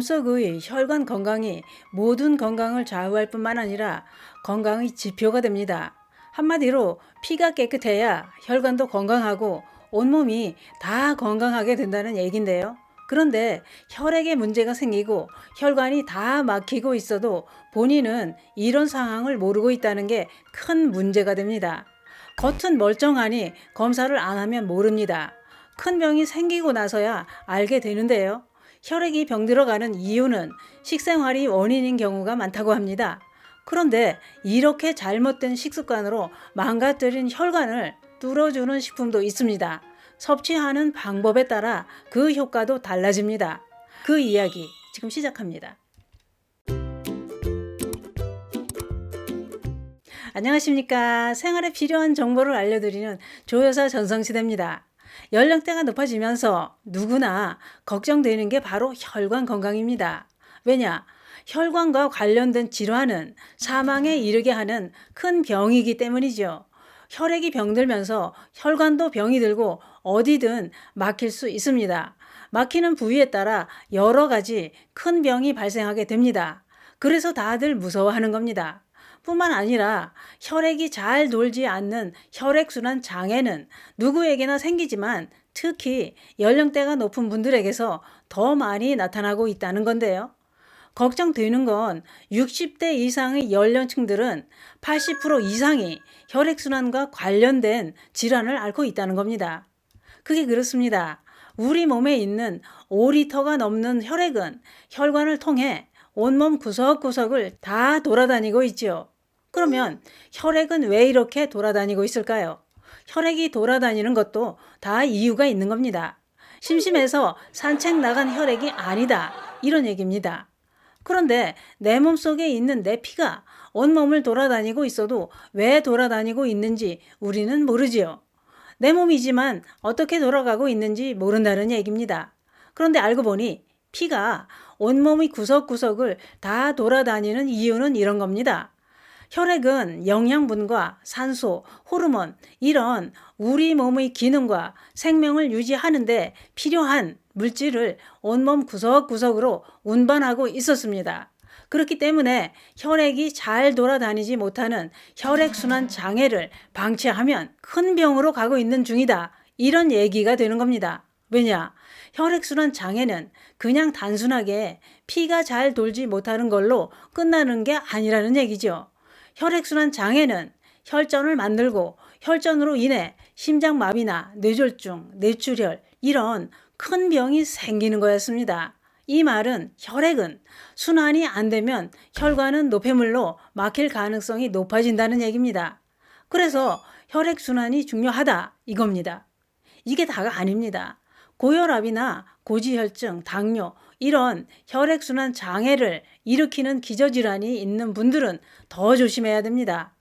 몸속의 혈관 건강이 모든 건강을 좌우할 뿐만 아니라 건강의 지표가 됩니다. 한마디로 피가 깨끗해야 혈관도 건강하고 온몸이 다 건강하게 된다는 얘긴데요. 그런데 혈액에 문제가 생기고 혈관이 다 막히고 있어도 본인은 이런 상황을 모르고 있다는 게 큰 문제가 됩니다. 겉은 멀쩡하니 검사를 안 하면 모릅니다. 큰 병이 생기고 나서야 알게 되는데요. 혈액이 병들어가는 이유는 식생활이 원인인 경우가 많다고 합니다. 그런데 이렇게 잘못된 식습관으로 망가뜨린 혈관을 뚫어주는 식품도 있습니다. 섭취하는 방법에 따라 그 효과도 달라집니다. 그 이야기 지금 시작합니다. 안녕하십니까. 생활에 필요한 정보를 알려드리는 조여사 전성시대입니다. 연령대가 높아지면서 누구나 걱정되는 게 바로 혈관 건강입니다. 왜냐? 혈관과 관련된 질환은 사망에 이르게 하는 큰 병이기 때문이죠. 혈액이 병들면서 혈관도 병이 들고 어디든 막힐 수 있습니다. 막히는 부위에 따라 여러 가지 큰 병이 발생하게 됩니다. 그래서 다들 무서워하는 겁니다. 뿐만 아니라 혈액이 잘 돌지 않는 혈액순환 장애는 누구에게나 생기지만 특히 연령대가 높은 분들에게서 더 많이 나타나고 있다는 건데요. 걱정되는 건 60대 이상의 연령층들은 80% 이상이 혈액순환과 관련된 질환을 앓고 있다는 겁니다. 그게 그렇습니다. 우리 몸에 있는 5리터가 넘는 혈액은 혈관을 통해 온몸 구석구석을 다 돌아다니고 있지요. 그러면 혈액은 왜 이렇게 돌아다니고 있을까요? 혈액이 돌아다니는 것도 다 이유가 있는 겁니다. 심심해서 산책 나간 혈액이 아니다. 이런 얘기입니다. 그런데 내 몸속에 있는 내 피가 온몸을 돌아다니고 있어도 왜 돌아다니고 있는지 우리는 모르지요. 내 몸이지만 어떻게 돌아가고 있는지 모른다는 얘기입니다. 그런데 알고 보니 피가 온몸의 구석구석을 다 돌아다니는 이유는 이런 겁니다. 혈액은 영양분과 산소, 호르몬, 이런 우리 몸의 기능과 생명을 유지하는데 필요한 물질을 온몸 구석구석으로 운반하고 있었습니다. 그렇기 때문에 혈액이 잘 돌아다니지 못하는 혈액순환 장애를 방치하면 큰 병으로 가고 있는 중이다. 이런 얘기가 되는 겁니다. 왜냐? 혈액순환 장애는 그냥 단순하게 피가 잘 돌지 못하는 걸로 끝나는 게 아니라는 얘기죠. 혈액순환 장애는 혈전을 만들고 혈전으로 인해 심장마비나 뇌졸중, 뇌출혈 이런 큰 병이 생기는 거였습니다. 이 말은 혈액은 순환이 안 되면 혈관은 노폐물로 막힐 가능성이 높아진다는 얘기입니다. 그래서 혈액순환이 중요하다 이겁니다. 이게 다가 아닙니다. 고혈압이나 고지혈증, 당뇨 이런 혈액순환 장애를 일으키는 기저질환이 있는 분들은 더 조심해야 됩니다.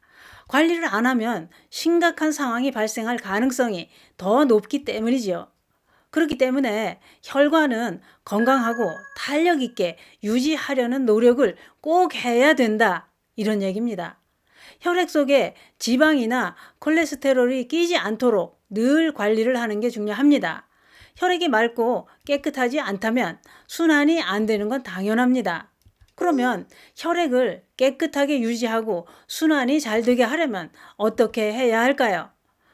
관리를 안 하면 심각한 상황이 발생할 가능성이 더 높기 때문이지요. 그렇기 때문에 혈관은 건강하고 탄력 있게 유지하려는 노력을 꼭 해야 된다. 이런 얘기입니다. 혈액 속에 지방이나 콜레스테롤이 끼지 않도록 늘 관리를 하는 게 중요합니다. 혈액이 맑고 깨끗하지 않다면 순환이 안 되는 건 당연합니다. 그러면 혈액을 깨끗하게 유지하고 순환이 잘 되게 하려면 어떻게 해야 할까요?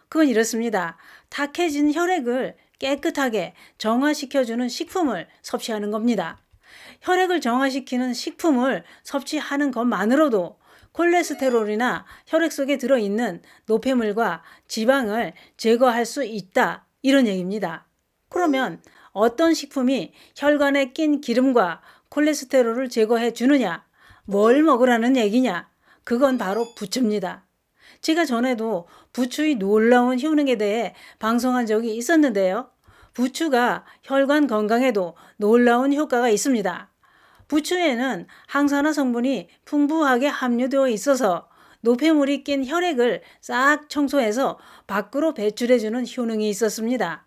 그건 이렇습니다. 탁해진 혈액을 깨끗하게 정화시켜주는 식품을 섭취하는 겁니다. 혈액을 정화시키는 식품을 섭취하는 것만으로도 콜레스테롤이나 혈액 속에 들어있는 노폐물과 지방을 제거할 수 있다. 이런 얘기입니다. 그러면 어떤 식품이 혈관에 낀 기름과 콜레스테롤을 제거해 주느냐? 뭘 먹으라는 얘기냐? 그건 바로 부추입니다. 제가 전에도 부추의 놀라운 효능에 대해 방송한 적이 있었는데요. 부추가 혈관 건강에도 놀라운 효과가 있습니다. 부추에는 항산화 성분이 풍부하게 함유되어 있어서 노폐물이 낀 혈액을 싹 청소해서 밖으로 배출해주는 효능이 있었습니다.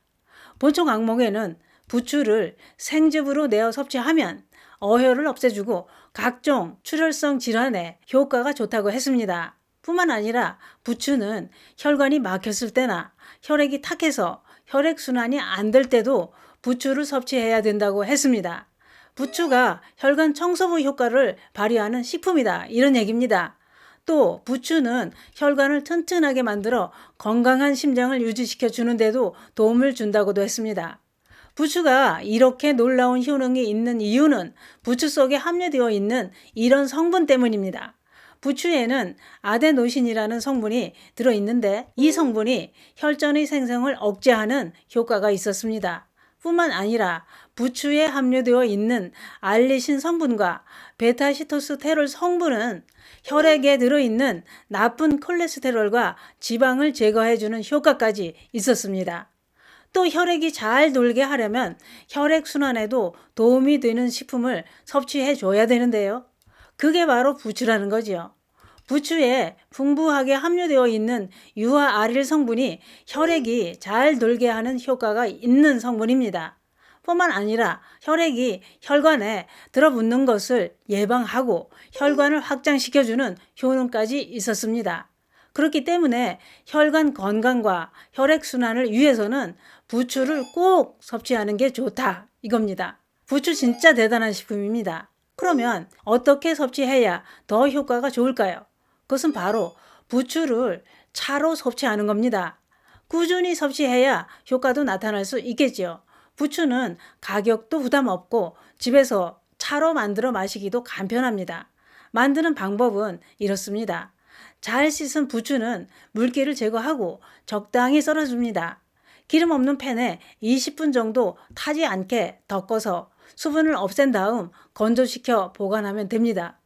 본청 악몽에는 부추를 생즙으로 내어 섭취하면 어혈을 없애주고 각종 출혈성 질환에 효과가 좋다고 했습니다. 뿐만 아니라 부추는 혈관이 막혔을 때나 혈액이 탁해서 혈액순환이 안 될 때도 부추를 섭취해야 된다고 했습니다. 부추가 혈관 청소부 효과를 발휘하는 식품이다. 이런 얘기입니다. 또 부추는 혈관을 튼튼하게 만들어 건강한 심장을 유지시켜 주는데도 도움을 준다고도 했습니다. 부추가 이렇게 놀라운 효능이 있는 이유는 부추 속에 함유되어 있는 이런 성분 때문입니다. 부추에는 아데노신이라는 성분이 들어있는데 이 성분이 혈전의 생성을 억제하는 효과가 있었습니다. 뿐만 아니라 부추에 함유되어 있는 알리신 성분과 베타시토스테롤 성분은 혈액에 들어있는 나쁜 콜레스테롤과 지방을 제거해주는 효과까지 있었습니다. 또 혈액이 잘 돌게 하려면 혈액 순환에도 도움이 되는 식품을 섭취해 줘야 되는데요. 그게 바로 부추라는 거지요. 부추에 풍부하게 함유되어 있는 유화 아릴 성분이 혈액이 잘 돌게 하는 효과가 있는 성분입니다. 뿐만 아니라 혈액이 혈관에 들어붙는 것을 예방하고 혈관을 확장시켜주는 효능까지 있었습니다. 그렇기 때문에 혈관 건강과 혈액순환을 위해서는 부추를 꼭 섭취하는 게 좋다 이겁니다. 부추 진짜 대단한 식품입니다. 그러면 어떻게 섭취해야 더 효과가 좋을까요? 그것은 바로 부추를 차로 섭취하는 겁니다. 꾸준히 섭취해야 효과도 나타날 수 있겠지요. 부추는 가격도 부담 없고 집에서 차로 만들어 마시기도 간편합니다. 만드는 방법은 이렇습니다. 잘 씻은 부추는 물기를 제거하고 적당히 썰어줍니다. 기름 없는 팬에 20분 정도 타지 않게 덮어서 수분을 없앤 다음 건조시켜 보관하면 됩니다.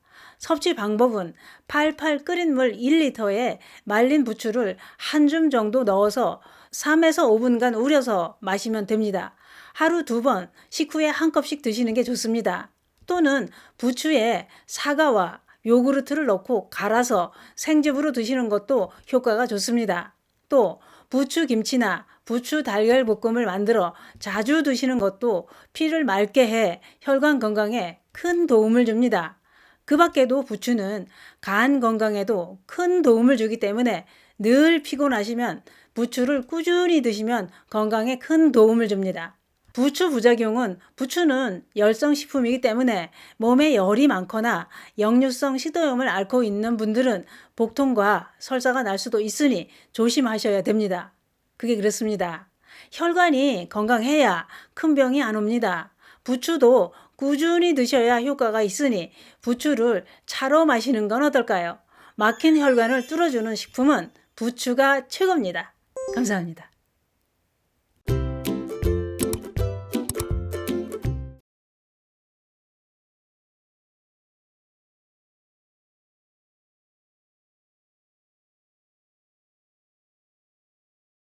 섭취 방법은 팔팔 끓인 물 1리터에 말린 부추를 한 줌 정도 넣어서 3에서 5분간 우려서 마시면 됩니다. 하루 두 번 식후에 한 컵씩 드시는 게 좋습니다. 또는 부추에 사과와 요구르트를 넣고 갈아서 생즙으로 드시는 것도 효과가 좋습니다. 또 부추 김치나 부추 달걀 볶음을 만들어 자주 드시는 것도 피를 맑게 해 혈관 건강에 큰 도움을 줍니다. 그 밖에도 부추는 간 건강에도 큰 도움을 주기 때문에 늘 피곤하시면 부추를 꾸준히 드시면 건강에 큰 도움을 줍니다. 부추 부작용은 부추는 열성식품이기 때문에 몸에 열이 많거나 역류성 식도염을 앓고 있는 분들은 복통과 설사가 날 수도 있으니 조심하셔야 됩니다. 그게 그렇습니다. 혈관이 건강해야 큰 병이 안 옵니다. 부추도 꾸준히 드셔야 효과가 있으니 부추를 차로 마시는 건 어떨까요? 막힌 혈관을 뚫어주는 식품은 부추가 최고입니다. 감사합니다.